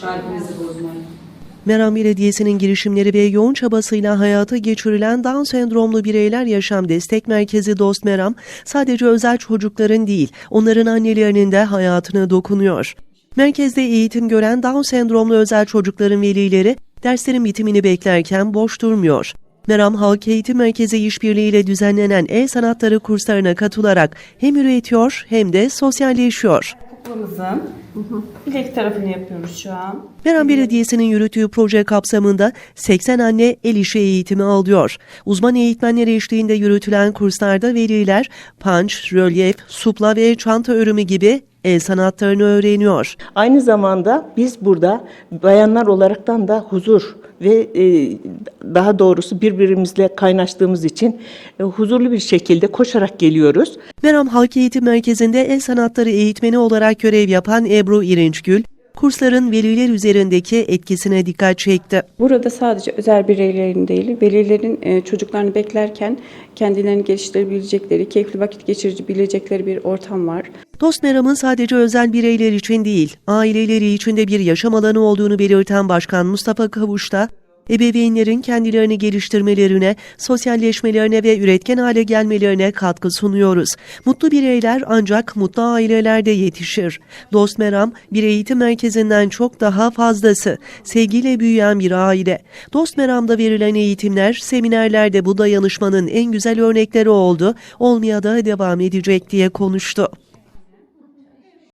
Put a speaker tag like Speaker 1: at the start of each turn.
Speaker 1: kalbinizi bozmayın.
Speaker 2: Meram Belediyesi'nin girişimleri ve yoğun çabasıyla hayata geçirilen Down sendromlu bireyler yaşam destek merkezi Dost Meram sadece özel çocukların değil, onların annelerinin de hayatına dokunuyor. Merkezde eğitim gören Down sendromlu özel çocukların velileri derslerin bitimini beklerken boş durmuyor. Meram Halk Eğitim Merkezi işbirliğiyle düzenlenen el sanatları kurslarına katılarak hem üretiyor hem de sosyalleşiyor.
Speaker 3: Kuklamızın bilek tarafını yapıyoruz şu an.
Speaker 2: Meram Belediyesi'nin yürüttüğü proje kapsamında 80 anne el işi eğitimi alıyor. Uzman eğitmenler eşliğinde yürütülen kurslarda veliler panç, rölyef, supla ve çanta örümü gibi el sanatlarını öğreniyor.
Speaker 4: Aynı zamanda biz burada bayanlar olaraktan da huzur ve e, daha doğrusu birbirimizle kaynaştığımız için e, huzurlu bir şekilde koşarak geliyoruz.
Speaker 2: Meram Halk Eğitim Merkezi'nde el sanatları eğitmeni olarak görev yapan Ebru İrinçgül, kursların veliler üzerindeki etkisine dikkat çekti.
Speaker 5: Burada sadece özel bireylerin değil, velilerin e, çocuklarını beklerken kendilerini geliştirebilecekleri, keyifli vakit geçirebilecekleri bir ortam var.
Speaker 2: Dost Meram'ın sadece özel bireyler için değil, aileleri için de bir yaşam alanı olduğunu belirten Başkan Mustafa Kavuş da, ebeveynlerin kendilerini geliştirmelerine, sosyalleşmelerine ve üretken hale gelmelerine katkı sunuyoruz. Mutlu bireyler ancak mutlu ailelerde yetişir. Dost Meram, bir eğitim merkezinden çok daha fazlası. Sevgiyle büyüyen bir aile. Dost Meram'da verilen eğitimler, seminerlerde bu dayanışmanın en güzel örnekleri oldu, olmaya da devam edecek diye konuştu.